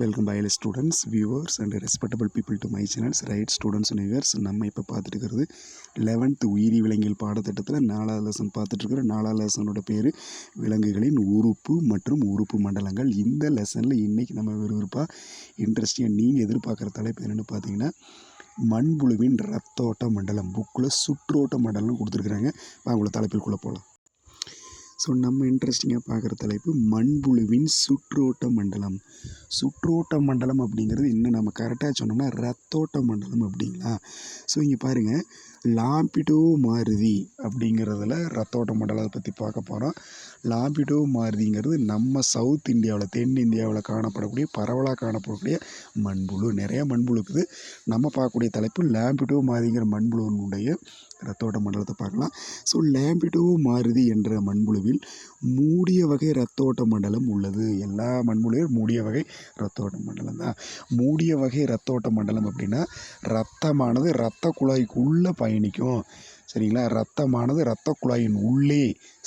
Welcome பயல students viewers and respectable people to my channels right students and viewers நம்ம இப்போ பார்த்துட்டு இருக்கிறது லெவன்த்து உயிரி விலங்கியல் பாடத்திட்டத்தில் நாலாவது லெசன் பார்த்துட்டு நாலாவது லெசனோட பேர் விலங்குகளின் உறுப்பு மற்றும் உறுப்பு மண்டலங்கள். இந்த லெசனில் இன்றைக்கி நம்ம விறுவிறுப்பாக இன்ட்ரெஸ்டிங்காக நீங்கள் எதிர்பார்க்குற தலைப்பு என்னென்னு பார்த்தீங்கன்னா மண்புழுவின் ரத்தோட்ட மண்டலம் புக்கில் சுற்றோட்ட மண்டலம் கொடுத்துருக்குறாங்க. வாங்க தலைப்பிற்குள்ளே போகலாம் ஸோ நம்ம இன்ட்ரெஸ்டிங்காக பார்க்குற தலைப்பு மண்புழுவின் சுற்றோட்ட மண்டலம். சுற்றோட்ட மண்டலம் அப்படிங்கிறது இன்னும் நம்ம கரெக்டாக சொன்னோம்னா ரத்தோட்ட மண்டலம் அப்படிங்களா? ஸோ இங்கே பாருங்கள் லாம்பிடோ மாருதி அப்படிங்கிறதுல ரத்தோட்ட மண்டலத்தை பற்றி பார்க்க போகிறோம் லாம்பிடோ மாருதிங்கிறது நம்ம சவுத் இந்தியாவில் தென் இந்தியாவில் காணப்படக்கூடிய பரவலாக காணப்படக்கூடிய மண்புழு. நிறைய மண்புழு இருக்குது நம்ம பார்க்கக்கூடிய தலைப்பு லாம்பிடோ மாருதிங்கிற மண்புழுவினுடைய ரத்தோட்ட மண்டலத்தை பார்க்கலாம். ஸோ லேம்பிடோ மாருதி என்ற மண்புழுவில் மூடிய வகை ரத்தோட்ட மண்டலம் உள்ளது. எல்லா மண்புழுவையும் மூடிய வகை ரத்தோட்ட மண்டலம் தான். மூடிய வகை ரத்தோட்ட மண்டலம் அப்படின்னா ரத்தமானது இரத்த குழாய்க்குள்ளே பயணிக்கும். சரிங்களா? ரத்தமானது இரத்த குழாயின் உள்ளே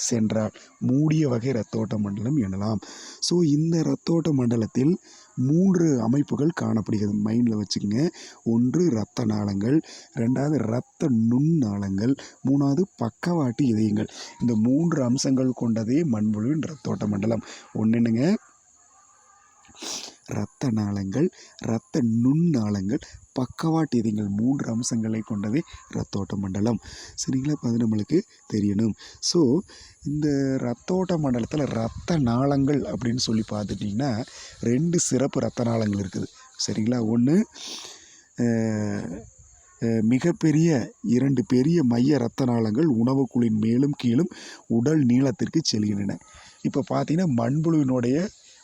சென்றால் மூடிய வகை ரத்தோட்ட மண்டலம் எனலாம். ஸோ இந்த ரத்தோட்ட மண்டலத்தில் மூன்று அமைப்புகள் காணப்படுகிறது. மைண்டில் வச்சுக்கோங்க. ஒன்று இரத்த நாளங்கள் ரெண்டாவது இரத்த நுண் நாளங்கள் மூணாவது பக்கவாட்டு இதயங்கள். இந்த மூன்று அம்சங்கள் கொண்டதே மண்புழுவின் ரத்தோட்ட மண்டலம். ஒன்று என்னங்க? இரத்த நாளங்கள் இரத்த நுண்ணாளங்கள் பக்கவாட்டு இதயங்கள் மூன்று அம்சங்களை கொண்டதே ரத்தோட்ட மண்டலம் சரிங்களா? இப்போ அது நம்மளுக்கு தெரியணும். ஸோ இந்த ரத்தோட்ட மண்டலத்தில் இரத்த நாளங்கள் அப்படின்னு சொல்லி பார்த்துட்டிங்கன்னா ரெண்டு சிறப்பு இரத்த நாளங்கள் இருக்குது. சரிங்களா? ஒன்று மிகப்பெரிய இரண்டு பெரிய மைய இரத்த நாளங்கள் உணவுக்குழின் மேலும் கீழும் உடல் நீளத்திற்கு செல்கின்றன. இப்போ பார்த்தீங்கன்னா மண்புழுவினுடைய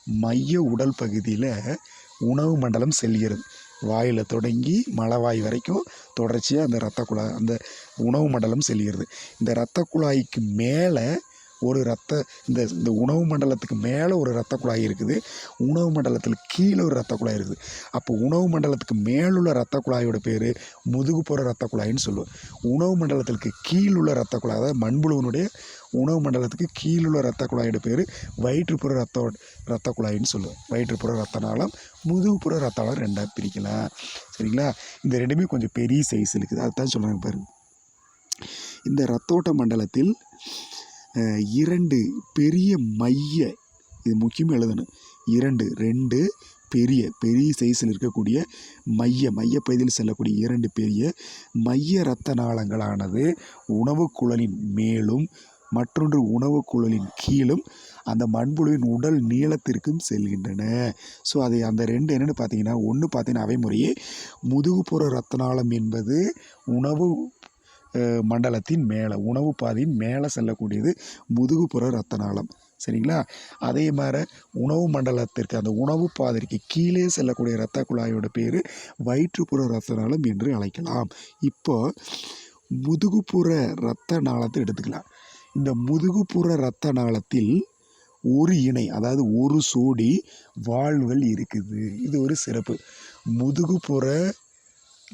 மைய உடல் பகுதியில் உணவு மண்டலம் செல்கிறது. வாயில் தொடங்கி மலவாய் வரைக்கும் தொடர்ச்சியாக அந்த இரத்த குழாய் அந்த உணவு மண்டலம் செல்கிறது. இந்த இரத்த குழாய்க்கு மேலே ஒரு ரத்த இந்த இந்த உணவு மண்டலத்துக்கு மேலே ஒரு ரத்த குழாய் இருக்குது. உணவு மண்டலத்தில் கீழே ஒரு ரத்த குழாய் இருக்குது. அப்போ உணவு மண்டலத்துக்கு மேலுள்ள ரத்த குழாயோட பேர் முதுகுப்புற ரத்த குழாயின்னு சொல்லுவோம். உணவு மண்டலத்திற்கு கீழுள்ள ரத்த குழாய் அதாவது மண்புழுவனுடைய உணவு மண்டலத்துக்கு கீழுள்ள ரத்த குழாயோட பேர் வயிற்றுப்புற ரத்த ரத்த குழாயின்னு சொல்லுவோம். வயிற்றுப்புற ரத்த நாளம் முதுகுப்புற ரத்த நாளம் ரெண்டாக பிரிக்கலாம். சரிங்களா? இந்த ரெண்டுமே கொஞ்சம் பெரிய சைஸ் இருக்குது. அதுதான் சொல்கிறாங்க பாருங்கள் இந்த ரத்தோட்ட மண்டலத்தில் இரண்டு பெரிய மைய இது முக்கியமாக எழுதணும். இரண்டு ரெண்டு பெரிய பெரிய சைஸில் இருக்கக்கூடிய மைய மையப்பகுதியில் செல்லக்கூடிய இரண்டு பெரிய மைய இரத்த நாளங்களானது உணவு குழலின் மேலும் மற்றொன்று உணவு குழலின் கீழும் அந்த மண்புழுவின் உடல் நீளத்திற்கும் செல்கின்றன. ஸோ அதை அந்த ரெண்டு என்னென்னு பார்த்தீங்கன்னா ஒன்று பார்த்தீங்கன்னா அவை முறையே முதுகுப்புற ரத்த நாளம் என்பது உணவு மண்டலத்தின் மேலே உணவு பாதையின் மேலே செல்லக்கூடியது முதுகுப்புற ரத்த நாளம் சரிங்களா? அதே மாதிரி உணவு மண்டலத்திற்கு அந்த உணவு பாதைக்கு கீழே செல்லக்கூடிய இரத்த குழாயோட பேர் வயிற்றுப்புற ரத்த நாளம் என்று அழைக்கலாம். இப்போ முதுகுப்புற இரத்த நாளத்தை எடுத்துக்கலாம். இந்த முதுகுப்புற இரத்த நாளத்தில் ஒரு இணை அதாவது ஒரு சோடி வாழ்வுகள் இருக்குது. இது ஒரு சிறப்பு. முதுகுப்புற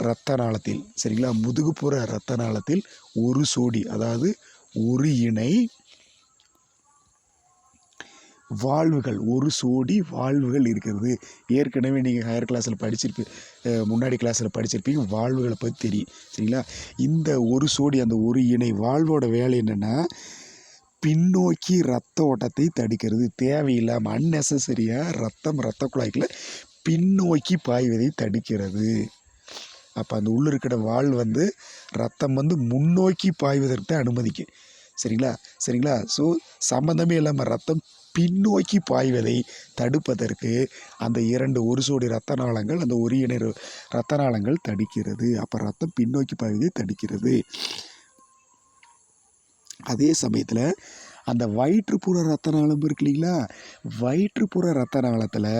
இரத்த நாளத்தில் சரிங்களா? முதுகுப்புற இரத்த நாளத்தில் ஒரு சோடி அதாவது ஒரு இணை வாழ்வுகள் ஒரு சோடி வாழ்வுகள் இருக்கிறது. ஏற்கனவே நீங்கள் ஹையர் கிளாஸில் படிச்சிருப்பீ முன்னாடி கிளாஸில் படிச்சிருப்பீங்க வாழ்வுகளை பற்றி தெரியும் சரிங்களா? இந்த ஒரு சோடி அந்த ஒரு இணை வாழ்வோட வேலை என்னென்னா பின்னோக்கி ரத்த ஓட்டத்தை தடுக்கிறது. தேவையில்லாமல் அன்னெசரியாக ரத்தம் ரத்த குழாய்க்குள்ள பின்னோக்கி பாய்வதை தடுக்கிறது. அப்போ அந்த உள்ளே இருக்கிற வால் வந்து ரத்தம் வந்து முன்னோக்கி பாய்வதற்கு தான் அனுமதிக்கும். சரிங்களா? சரிங்களா? ஸோ சம்மந்தமே இல்லாமல் ரத்தம் பின்னோக்கி பாய்வதை தடுப்பதற்கு அந்த இரண்டு ஒரு சோடி ரத்த நாளங்கள் அந்த ஒரு இணை ரத்த நாளங்கள் தடுக்கிறது. அப்போ ரத்தம் பின்னோக்கி பாய்வதை தடுக்கிறது. அதே சமயத்தில் அந்த வயிற்றுப்புற ரத்த நாளம் இருக்கு இல்லைங்களா? வயிற்றுப்புற ரத்த நாளத்தில்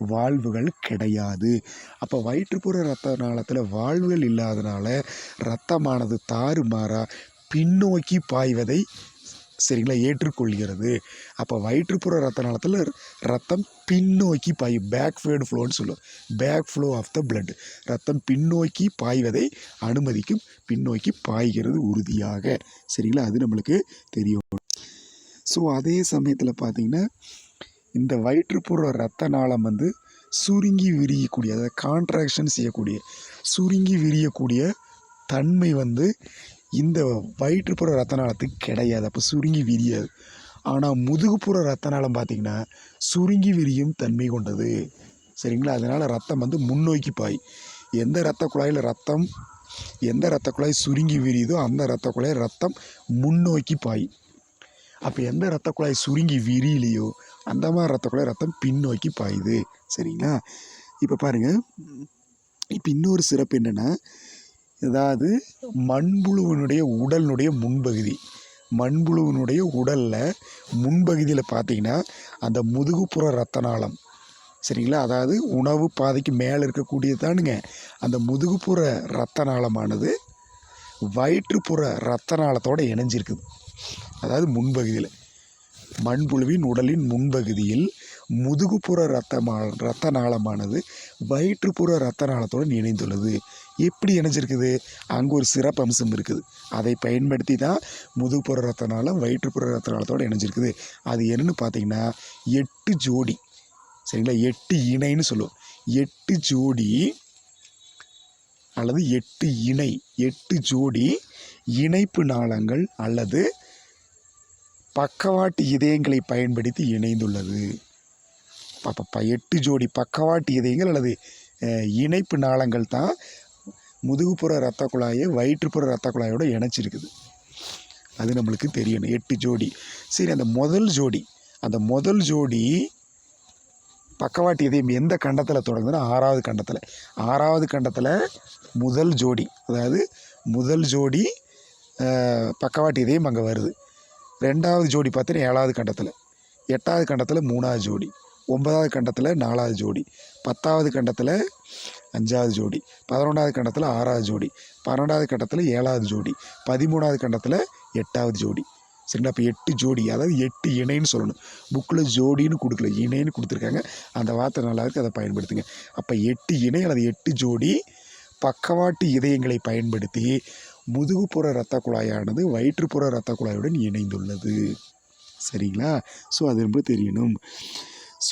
வாழ்வுகள் கிடையாது. அப்போ வயிற்றுப்புற ரத்த நாளத்தில் வாழ்வுகள் இல்லாதனால ரத்தமானது தாறுமாறாக பின்னோக்கி பாய்வதை சரிங்களா ஏற்றுக்கொள்கிறது. அப்போ வயிற்றுப்புற ரத்த நாளத்தில் ரத்தம் பின்னோக்கி பாய் பேக் ஃபேடு ஃப்ளோன்னு சொல்லுவோம். Back flow of the blood ரத்தம் பின்னோக்கி பாய்வதை அனுமதிக்கும் பின்னோக்கி பாய்கிறது உறுதியாக. சரிங்களா அது நம்மளுக்கு தெரியும். ஸோ அதே சமயத்தில் பார்த்திங்கன்னா இந்த வயிற்றுப்புற ரத்த நாளம் வந்து சுருங்கி விரியக்கூடிய அதாவது கான்ட்ராக்ஷன் செய்யக்கூடிய சுருங்கி விரியக்கூடிய தன்மை வந்து இந்த வயிற்றுப்புற ரத்த நாளத்துக்கு கிடையாது. அப்போ சுருங்கி விரியாது. ஆனால் முதுகுப்புற ரத்த நாளம் பார்த்திங்கன்னா சுருங்கி விரியும் தன்மை கொண்டது. சரிங்களா? அதனால் ரத்தம் வந்து முன்னோக்கி பாய். எந்த இரத்த குழாயில் ரத்தம் எந்த இரத்த குழாய் சுருங்கி விரியுதோ அந்த இரத்த குழாய் ரத்தம் முன்னோக்கி பாய். அப்போ எந்த இரத்த குழாய் சுருங்கி விரியலையோ அந்த மாதிரி இரத்த குழாய் ரத்தம் பின்னோக்கி பாயுது. சரிங்களா? இப்போ பாருங்கள் இப்போ இன்னொரு சிறப்பு என்னென்னா அதாவது மண்புழுவினுடைய உடலினுடைய முன்பகுதி. மண்புழுவினுடைய உடலில் முன்பகுதியில் பார்த்தீங்கன்னா அந்த முதுகுப்புற ரத்த நாளம் சரிங்களா? அதாவது உணவு பாதைக்கு மேலே இருக்கக்கூடியது தானுங்க அந்த முதுகுப்புற ரத்த நாளமானது வயிற்றுப்புற ரத்த நாளத்தோடு இணைஞ்சிருக்குது. அதாவது முன்பகுதியில். மண்புழுவின் உடலின் முன்பகுதியில் முதுகுப்புற ரத்தமா ரத்த நாளமானது வயிற்றுப்புற ரத்த நாளத்துடன் இணைந்துள்ளது. எப்படி இணைஞ்சிருக்குது? அங்கே ஒரு சிறப்பு அம்சம் இருக்குது. அதை பயன்படுத்தி தான் முதுகுப்புற ரத்த நாளம் வயிற்றுப்புற ரத்த நாளத்தோடு இணைஞ்சிருக்குது. அது என்னென்னு பார்த்தீங்கன்னா எட்டு ஜோடி. சரிங்களா? எட்டு இணைன்னு சொல்லுவோம். எட்டு ஜோடி அல்லது எட்டு இணை. எட்டு ஜோடி இணைப்பு நாளங்கள் அல்லது பக்கவாட்டு இதயங்களை பயன்படுத்தி இணைந்துள்ளது. அப்போ எட்டு ஜோடி பக்கவாட்டு இதயங்கள் அல்லது இணைப்பு நாளங்கள் தான் முதுகுப்புற ரத்த குழாயை வயிற்றுப்புற ரத்த குழாயோட இணைச்சிருக்குது. அது நம்மளுக்கு தெரியணும் எட்டு ஜோடி. சரி அந்த முதல் ஜோடி. அந்த முதல் ஜோடி பக்கவாட்டு இதயம் எந்த கண்டத்தில் தொடங்குதுன்னா ஆறாவது கண்டத்தில். ஆறாவது கண்டத்தில் முதல் ஜோடி. அதாவது முதல் ஜோடி பக்கவாட்டு இதயம் அங்கே வருது. ரெண்டாவது ஜோடி பார்த்தீங்கன்னா ஏழாவது கண்டத்தில். எட்டாவது கண்டத்தில் மூணாவது ஜோடி. ஒன்பதாவது கண்டத்தில் நாலாவது ஜோடி. பத்தாவது கண்டத்தில் அஞ்சாவது ஜோடி. பதினொன்றாவது கண்டத்தில் ஆறாவது ஜோடி. பன்னெண்டாவது கண்டத்தில் ஏழாவது ஜோடி. பதிமூணாவது கண்டத்தில் எட்டாவது ஜோடி. சரிங்களா? அப்போ எட்டு ஜோடி. அதாவது எட்டு இணைன்னு சொல்லணும். புக்கில் ஜோடின்னு கொடுக்கல. இணைன்னு கொடுத்துருக்காங்க. அந்த வார்த்தை நல்லா அதை பயன்படுத்துங்க. அப்போ எட்டு இணை அல்லது எட்டு ஜோடி பக்கவாட்டு இதயங்களை பயன்படுத்தி முதுகுப்புற இரத்த குழாயானது வயிற்றுப்புற இரத்த குழாயுடன் இணைந்துள்ளது. சரிங்களா? ஸோ அது ரொம்ப தெரியணும்.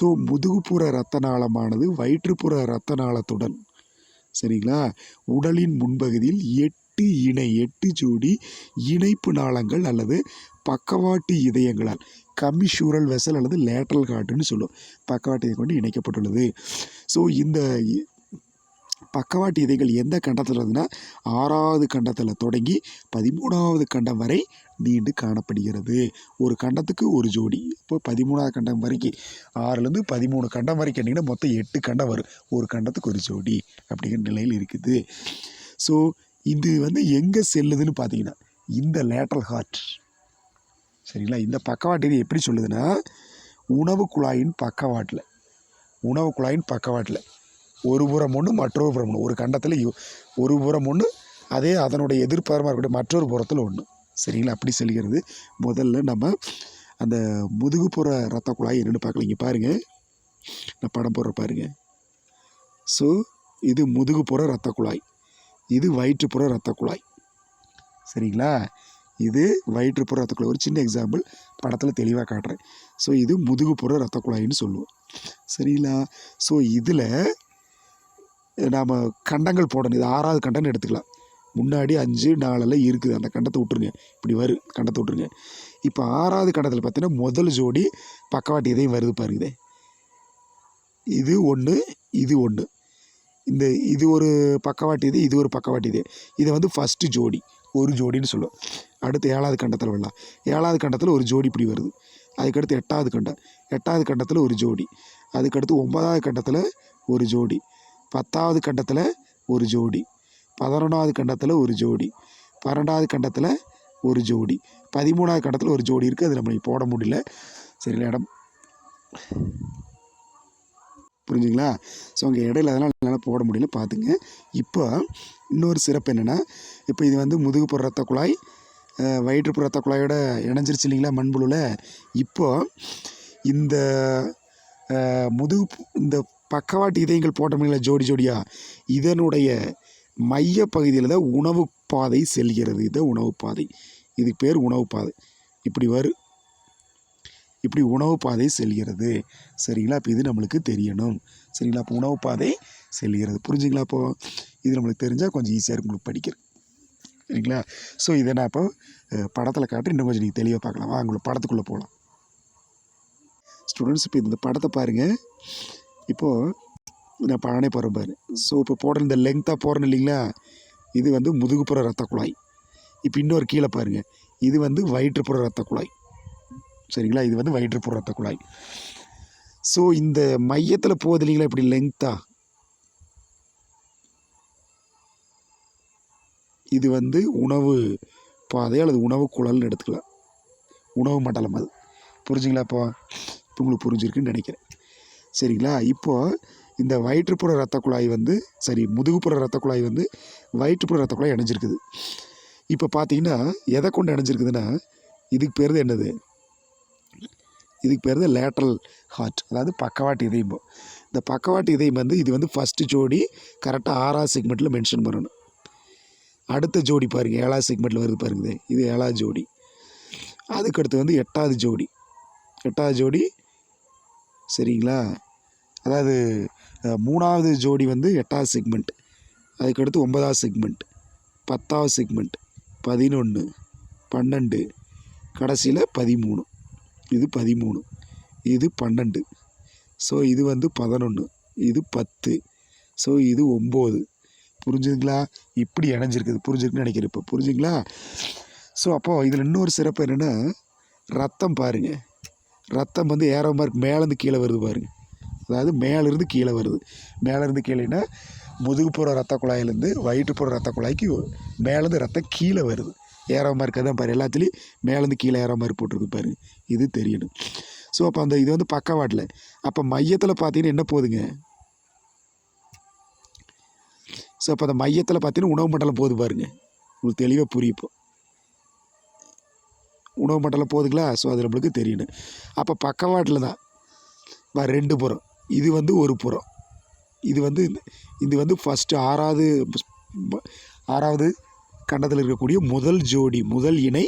ஸோ முதுகுப்புற இரத்த நாளமானது வயிற்றுப்புற இரத்த நாளத்துடன் சரிங்களா? உடலின் முன்பகுதியில் எட்டு இணை எட்டு ஜோடி இணைப்பு நாளங்கள் அல்லது பக்கவாட்டு இதயங்களால் கம்மிஷூரல் வெசல் அல்லது லேட்ரல் காட்டுன்னு சொல்லும் பக்கவாட்டு இதயம் கொண்டு இணைக்கப்பட்டுள்ளது. ஸோ இந்த இ- பக்கவாட்டு இதைகள் எந்த கண்டத்தில் இருந்ததுன்னா ஆறாவது கண்டத்தில் தொடங்கி பதிமூணாவது கண்டம் வரை நீண்டு காணப்படுகிறது. ஒரு கண்டத்துக்கு ஒரு ஜோடி இப்போ பதிமூணாவது கண்டம் வரைக்கும் ஆறுலேருந்து பதிமூணு கண்டம் வரைக்கும் கேட்டிங்கன்னா மொத்தம் எட்டு கண்டம் வரும். ஒரு கண்டத்துக்கு ஒரு ஜோடி அப்படிங்கிற நிலையில் இருக்குது. ஸோ இது வந்து எங்கே செல்லுதுன்னு பார்த்தீங்கன்னா இந்த லேட்ரல் ஹார்ட் சரிங்களா? இந்த பக்கவாட்டு இது எப்படி சொல்லுதுன்னா உணவு குழாயின் பக்கவாட்டில் உணவு குழாயின் பக்கவாட்டில். ஒரு புறம் ஒன்று மற்றொரு புறம் ஒன்று ஒரு கண்டத்தில் ஒரு புறம் ஒன்று அதே அதனுடைய எதிர்பாரமாக இருக்கக்கூடிய மற்றொரு புறத்தில் ஒன்று சரிங்களா? அப்படி செல்கிறது. முதல்ல நம்ம அந்த முதுகுப்புற ரத்த குழாய் என்னென்னு பார்க்கல இங்கே பாருங்கள் நான் படம் போடுற பாருங்கள் ஸோ இது முதுகுப்புற ரத்த குழாய். இது வயிற்றுப்புற ரத்த குழாய். சரிங்களா? இது வயிற்றுப்புற ரத்த குழாய். ஒரு சின்ன எக்ஸாம்பிள் படத்தில் தெளிவாக காட்டுறேன். ஸோ இது முதுகுப்புற ரத்த குழாயின்னு சொல்லுவோம். சரிங்களா? ஸோ இதில் நாம் கண்டங்கள் போடணும். இது ஆறாவது கண்டம்னு எடுத்துக்கலாம். முன்னாடி அஞ்சு நாலெல்லாம் இருக்குது. அந்த கண்டத்தை விட்ருங்க இப்படி வரும் கண்டத்தை விட்ருங்க இப்போ ஆறாவது கண்டத்தில் பார்த்தீங்கன்னா முதல் ஜோடி பக்கவாட்டு இதையும் வருது பாருங்க. இது ஒன்று இது ஒன்று இந்த இது ஒரு பக்கவாட்டு இது இது ஒரு பக்கவாட்டி இது. இதை வந்து ஃபஸ்ட்டு ஜோடி ஒரு ஜோடின்னு சொல்லுவோம். அடுத்து ஏழாவது கண்டத்தில் வரலாம். ஏழாவது கண்டத்தில் ஒரு ஜோடி இப்படி வருது. அதுக்கடுத்து எட்டாவது கண்டம். எட்டாவது கண்டத்தில் ஒரு ஜோடி. அதுக்கடுத்து ஒன்பதாவது கண்டத்தில் ஒரு ஜோடி. பத்தாவது கண்டத்தில் ஒரு ஜோடி பதினொன்றாவது கண்டத்தில் ஒரு ஜோடி பன்னெண்டாவது கண்டத்தில் ஒரு ஜோடி பதிமூணாவது கண்டத்தில் ஒரு ஜோடி இருக்குது அது நம்மளுக்கு போட முடியல. சரி இடம்? புரிஞ்சுங்களா? ஸோ அங்கே இடையில அதெல்லாம் என்னால் போட முடியல. பார்த்துங்க இப்போ இன்னொரு சிறப்பு என்னென்னா இப்போ இது வந்து முதுகுப்புற ரத்த குழாய் வயிற்றுப்புற ரத்த குழாயோட இணைஞ்சிருச்சு இல்லைங்களா மண்புழுவில் இப்போ இந்த முதுகு இந்த பக்கவாட்டு இதயங்கள் போட்டோம்ல ஜோடி ஜோடியாக இதனுடைய மைய பகுதியில் தான் உணவு பாதை செல்கிறது. இதுதான் உணவு பாதை. இது பேர் உணவு பாதை. இப்படி வரும் இப்படி உணவு பாதை செல்கிறது. சரிங்களா? இப்போ இது நம்மளுக்கு தெரியணும். சரிங்களா? அப்போ உணவு பாதை செல்கிறது. புரிஞ்சுங்களா? இப்போது இது நம்மளுக்கு தெரிஞ்சால் கொஞ்சம் ஈஸியாக இருக்கும். உங்களுக்கு படிக்கிறது சரிங்களா? ஸோ இதை நான் இப்போ படத்தில் காட்டி. இன்னும் கொஞ்சம் நீங்கள் தெளிவாக பார்க்கலாம். உங்களுக்கு படத்துக்குள்ளே போகலாம் ஸ்டூடெண்ட்ஸ் இப்போ இந்த படத்தை பாருங்கள் இப்போது நான் பழனே போகிறேன் பாரு. ஸோ இப்போ போடுற இந்த லெங்க்த்தாக போகிறேன் இல்லைங்களா? இது வந்து முதுகுப்புற ரத்த குழாய். இப்போ இன்னொரு கீழே பாருங்கள் இது வந்து வயிற்றுப்புற ரத்த குழாய். சரிங்களா? இது வந்து வயிற்றுப்புற ரத்த குழாய். ஸோ இந்த மையத்தில் போகுது இல்லைங்களா? இப்படி லெங்க்த்தா இது வந்து உணவு பாதை அல்லது உணவு குழல்னு எடுத்துக்கலாம். உணவு மண்டலம் அது. புரிஞ்சுங்களா இப்போ இப்போ உங்களுக்கு புரிஞ்சிருக்குன்னு நினைக்கிறேன். சரிங்களா? இப்போது இந்த வயிற்றுப்புற ரத்த குழாய் வந்து சரி முதுகுப்புற ரத்த குழாய் வந்து வயிற்றுப்புற ரத்த குழாய் இணைஞ்சிருக்குது இப்போ பார்த்தீங்கன்னா எதை கொண்டு இணைஞ்சிருக்குதுன்னா இதுக்கு பேர் என்னது? இதுக்கு பேர் தான் லேட்ரல் ஹார்ட் அதாவது பக்கவாட்டு இதயம். இந்த பக்கவாட்டு இதயம் வந்து இது வந்து ஃபஸ்ட்டு ஜோடி கரெக்டாக ஆறாவது செக்மெண்ட்டில் மென்ஷன் பண்ணணும். அடுத்த ஜோடி பாருங்கள் ஏழாவது செக்மெண்ட்டில் வருது பாருங்கள் இது ஏழாவது ஜோடி. அதுக்கடுத்து வந்து எட்டாவது ஜோடி. எட்டாவது ஜோடி சரிங்களா? அதாவது மூணாவது ஜோடி வந்து எட்டாவது செக்மெண்ட் அதுக்கடுத்து ஒன்பதாவது செக்மெண்ட் பத்தாவது செக்மெண்ட் பதினொன்று பன்னெண்டு கடைசியில் பதிமூணு. இது பதிமூணு இது பன்னெண்டு. ஸோ இது வந்து பதினொன்று இது பத்து. ஸோ இது ஒம்பது. புரிஞ்சுதுங்களா? இப்படி இணைஞ்சிருக்குது. புரிஞ்சிருக்குன்னு நினைக்கிறேன் இப்போ. புரிஞ்சுங்களா ஸோ அப்போது இதில் இன்னொரு சிறப்பு என்னென்னா ரத்தம் பாருங்கள் ரத்தம் வந்து ஏற மார்க் மேலேருந்து கீழே வருது பாருங்கள் அதாவது மேலேருந்து கீழே வருது. மேலேருந்து கீழேன்னா முதுகுப்புற ரத்த குழாயிலேருந்து வயிற்றுப்புற ரத்த குழாய்க்கு மேலேருந்து ரத்தம் கீழே வருது. ஏற மார்க் தான் பாரு. எல்லாத்துலேயும் மேலேருந்து கீழே ஏற மாதிரி போட்டிருக்கு பாருங்க இது தெரியணும். ஸோ அப்போ அந்த இது வந்து பக்கவாட்டில் அப்போ மையத்தில் பார்த்தீங்கன்னா என்ன போகுதுங்க? ஸோ அப்போ அந்த மையத்தில் பார்த்தீங்கன்னா உணவு மண்டலம் போகுது பாருங்க. உங்களுக்கு தெளிவாக புரியும் உணவு மண்டலம் போகுதுங்களா ஸோ அது நம்மளுக்கு தெரியணும் அப்போ பக்கவாட்டில் தான். வா ரெண்டு புறம். இது வந்து ஒரு புறம். இது வந்து இது வந்து ஃபஸ்ட்டு ஆறாவது ஆறாவது கண்டத்தில் இருக்கக்கூடிய முதல் ஜோடி முதல் இணை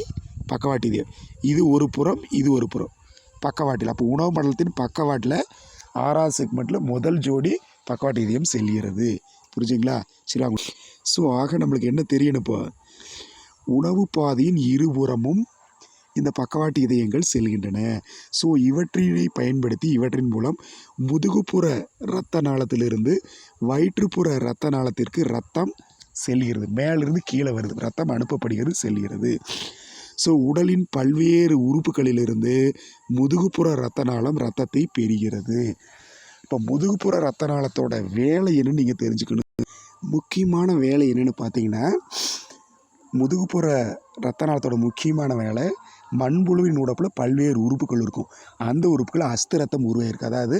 பக்கவாட்டு இதயம் இது ஒரு புறம் இது ஒரு புறம். பக்கவாட்டில். அப்போ உணவு மண்டலத்தின் பக்கவாட்டில் ஆறாவது செக்மெண்ட்டில் முதல் ஜோடி பக்கவாட்டு இதயம் செல்கிறது. புரிஞ்சுங்களா? சரி ஸோ ஆக நம்மளுக்கு என்ன தெரியணும் இப்போ? உணவு பாதையின் இருபுறமும் இந்த பக்கவாட்டு இதயங்கள் செல்கின்றன. ஸோ இவற்றினை பயன்படுத்தி இவற்றின் மூலம் முதுகுப்புற இரத்த நாளத்திலிருந்து வயிற்றுப்புற இரத்த நாளத்திற்கு ரத்தம் செல்கிறது. மேலிருந்து கீழே வருது. ரத்தம் அனுப்பப்படுகிறது செல்கிறது. ஸோ உடலின் பல்வேறு உறுப்புகளிலிருந்து முதுகுப்புற இரத்த நாளம் ரத்தத்தை பெறுகிறது. இப்போ முதுகுப்புற இரத்த நாளத்தோட வேலை என்னன்னு நீங்கள் தெரிஞ்சுக்கணும். முக்கியமான வேலை என்னென்னு பார்த்தீங்கன்னா முதுகுப்புற இரத்த நாளத்தோட முக்கியமான வேலை மண்புழுவின் உடப்பில் பல்வேறு உறுப்புகள் இருக்கும். அந்த உறுப்புகள் அஸ்திரத்தம் உருவாயிருக்கு. அதாவது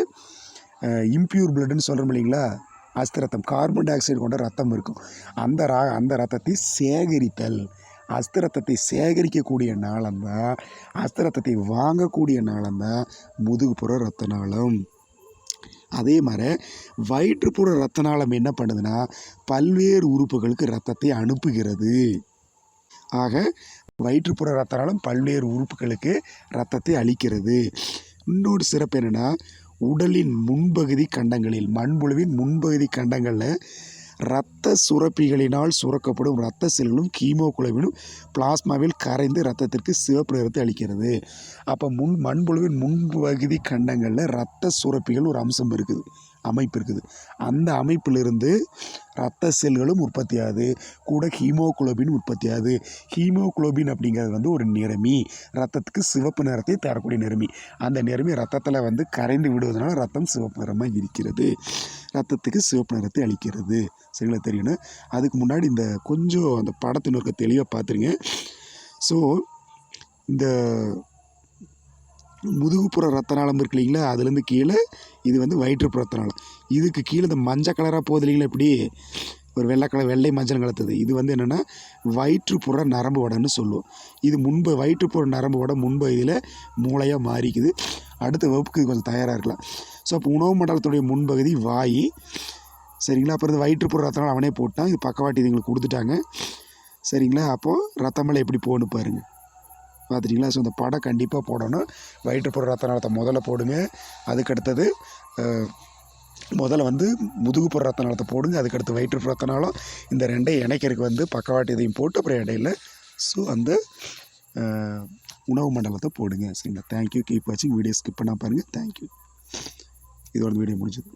இம்ப்யூர் பிளட்னு சொல்கிறோம் இல்லைங்களா? அஸ்திரத்தம் கார்பன் டை ஆக்சைடு கொண்ட ரத்தம் இருக்கும். அந்த ரா அந்த ரத்தத்தை சேகரித்தல். அஸ்திரத்தத்தை சேகரிக்கக்கூடிய நாளம்தான் அஸ்திரத்தத்தை வாங்கக்கூடிய நாளந்தான் முதுகுப்புற ரத்த நாளம் அதே மாதிரி வயிற்றுப்புற ரத்த நாளம் என்ன பண்ணுதுன்னா பல்வேறு உறுப்புகளுக்கு ரத்தத்தை அனுப்புகிறது. ஆக வயிற்றுப்புற ரத்த நாளம் பல்வேறு உறுப்புகளுக்கு ரத்தத்தை அளிக்கிறது. இன்னொரு சிறப்பு என்னென்னா உடலின் முன்பகுதி கண்டங்களில் மண்புழுவின் முன்பகுதி கண்டங்களில் இரத்த சுரப்பிகளினால் சுரக்கப்படும் இரத்த செல்களும் கீமோகுளோபினும் பிளாஸ்மாவில் கரைந்து ரத்தத்திற்கு சிவப்பு நிறத்தை அளிக்கிறது. அப்போ முன் மண்புழுவின் முன்பகுதி கண்டங்களில் இரத்த சுரப்பிகள் ஒரு அம்சம் இருக்குது. அமைப்பு இருக்குது. அந்த அமைப்பிலிருந்து இரத்த செல்களும் உற்பத்தியாகுது கூட ஹீமோகுளோபின் உற்பத்தியாகுது ஹீமோகுளோபின் அப்படிங்கிறது வந்து ஒரு நிறமி. ரத்தத்துக்கு சிவப்பு நிறத்தை தரக்கூடிய நிறமி. அந்த நிறமி ரத்தத்தில் வந்து கரைந்து விடுவதனால ரத்தம் சிவப்பு நிறமாக இருக்கிறது. ரத்தத்துக்கு சிவப்பு நிறத்தை அளிக்கிறது. சரிங்களா தெரியணும் அதுக்கு முன்னாடி இந்த கொஞ்சம் அந்த படத்தின் இருக்க தெளிவாக பார்த்துருங்க. ஸோ இந்த முதுகுப்புற ரத்த நாளம் இருக்கு இல்லைங்களா? அதுலேருந்து கீழே இது வந்து வயிற்றுப்புற ரத்த நாளம் இதுக்கு கீழே இந்த மஞ்சள் கலராக போகுது இல்லைங்களா? இப்படி ஒரு வெள்ளை கலர் வெள்ளை மஞ்சள் கலத்துது இது வந்து என்னென்னா வயிற்றுப்புற நரம்பு வடன்னு சொல்லுவோம். இது முன்பு வயிற்றுப்புற நரம்பு வடை முன்பு இதில் மூளையாக மாறிக்குது. அடுத்த வகுப்புக்கு கொஞ்சம் தயாராக இருக்கலாம். ஸோ அப்போ உணவு மண்டலத்துடைய முன்பகுதி வாய். சரிங்களா? அப்புறம் இந்த வயிற்றுப்புற ரத்த நாளம் அவனே போட்டான். இது பக்கவாட்டி இதுங்களுக்கு கொடுத்துட்டாங்க. சரிங்களா? அப்போது ரத்தமலை எப்படி போகணும் பாருங்கள் பார்த்துட்டிங்களா? ஸோ இந்த படம் கண்டிப்பாக போடணும். வயிற்றுப்புற ரத்த நாளத்தை முதல்ல போடுங்க. அதுக்கடுத்தது முதல்ல வந்து முதுகுப்புற ரத்த நாளத்தை போடுங்க. அதுக்கடுத்து வயிற்றுப்புற ரத்த நாளம். இந்த ரெண்டையும் இணைக்கிறதுக்கு வந்து பக்கவாட்டு இதையும் போட்டு அப்புறம் இடையில ஸோ அந்த உணவு மண்டலத்தை போடுங்க. சரிங்களா? தேங்க்யூ கீப் வாட்சிங் வீடியோ ஸ்கிப் பண்ணால் பாருங்கள் தேங்க்யூ இதோட வீடியோ முடிஞ்சது.